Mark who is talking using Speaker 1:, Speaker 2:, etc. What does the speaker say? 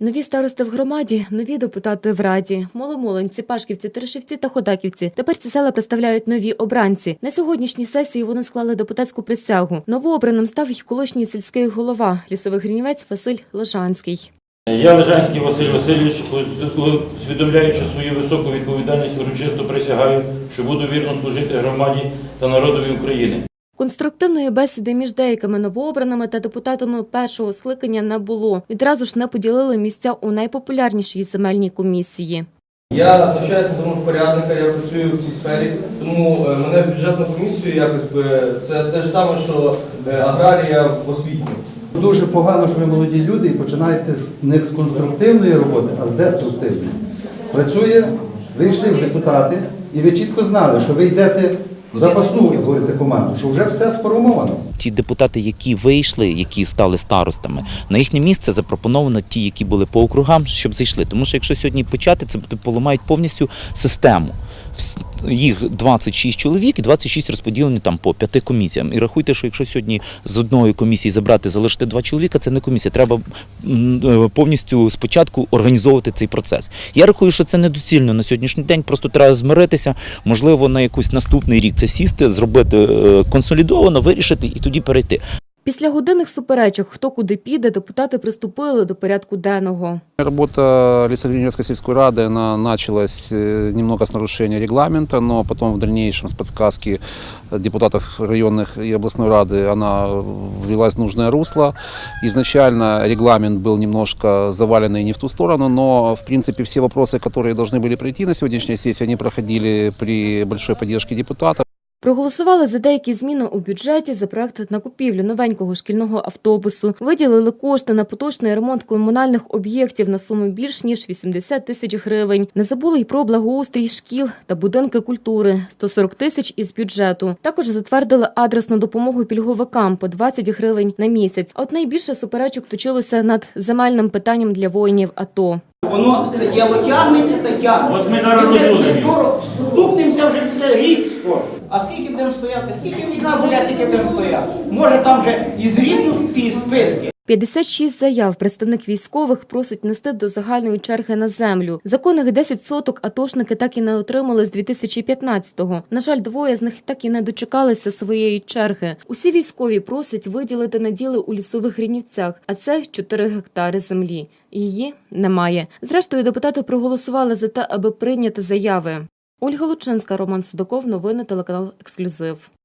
Speaker 1: Нові старости в громаді, нові депутати в раді, маломолинці, пашківці, терешівці та ходаківці. Тепер ці села представляють нові обранці. На сьогоднішній сесії вони склали депутатську присягу. Новообраним став їх колишній сільський голова лісових гринівець Василь Лежанський.
Speaker 2: Я Лежанський Василь Васильович, усвідомляючи свою високу відповідальність, урочисто присягаю, що буду вірно служити громаді та народові України.
Speaker 1: Конструктивної бесіди між деякими новообраними та депутатами першого скликання не було. Відразу ж не поділили місця у найпопулярнішій земельній комісії.
Speaker 3: Я навчаюся на порядника, я працюю в цій сфері, тому е, мене в бюджетну комісію якось би це те ж саме, що е, аграрія в освітню.
Speaker 4: Дуже погано, що ви молоді люди і починаєте з не з конструктивної роботи, а з деструктивної. Працює, ви йшли в депутати, і ви чітко знали, що ви йдете запасну, як говориться, команду, що вже все сформовано.
Speaker 5: ті депутати, які вийшли, які стали старостами, на їхнє місце запропоновано ті, які були по округам, щоб зайшли. Тому що якщо сьогодні почати, це буде- поламають повністю систему. Їх 26 чоловік і 26 розподілені там по п'яти комісіям. І рахуйте, що якщо сьогодні з одної комісії забрати, залишити два чоловіка, це не комісія. Треба е, повністю спочатку організовувати цей процес. Я рахую, що це недоцільно на сьогоднішній день. Просто треба змиритися. Можливо, на якийсь наступний рік це сісти, зробити е, консолідовано, вирішити і тоді перейти.
Speaker 1: Після годинних суперечок, хто куди піде, депутати приступили до порядку денного.
Speaker 6: Работа Лесогриневской сельской рады она началась э, немного с нарушения регламента, но потом в дальнейшем с подсказки депутатов районных и областной рады она влилась в нужное русло. Изначально регламент был немножко заваленный не в ту сторону, но в принципе все вопросы, которые должны были пройти на сегодняшней сессии, они проходили при большой поддержке депутатов.
Speaker 1: Проголосували за деякі зміни у бюджеті за проект на купівлю новенького шкільного автобусу. Виділили кошти на поточний ремонт комунальних об'єктів на суму більш ніж 80 тисяч гривень. Не забули й про благоустрій шкіл та будинки культури 140 тисяч із бюджету. Також затвердили адресну допомогу пільговикам по 20 гривень на місяць. От найбільше суперечок точилося над земельним питанням для воїнів АТО.
Speaker 7: Воно це діло тягнеться та тягнеться.
Speaker 2: От ми зараз
Speaker 7: І вже
Speaker 2: розуміємо.
Speaker 7: скоро стукнемося вже це рік скоро. А скільки будемо стояти? Скільки війна буде, тільки будемо стояти? Може там вже і зріднуть ті списки.
Speaker 1: 56 заяв представник військових просить нести до загальної черги на землю. Законних 10 соток атошники так і не отримали з 2015-го. На жаль, двоє з них так і не дочекалися своєї черги. Усі військові просять виділити наділи у лісових рівнівцях, а це 4 гектари землі. Її немає. Зрештою, депутати проголосували за те, аби прийняти заяви. Ольга Лучинська, Роман Судаков, новини телеканал Ексклюзив.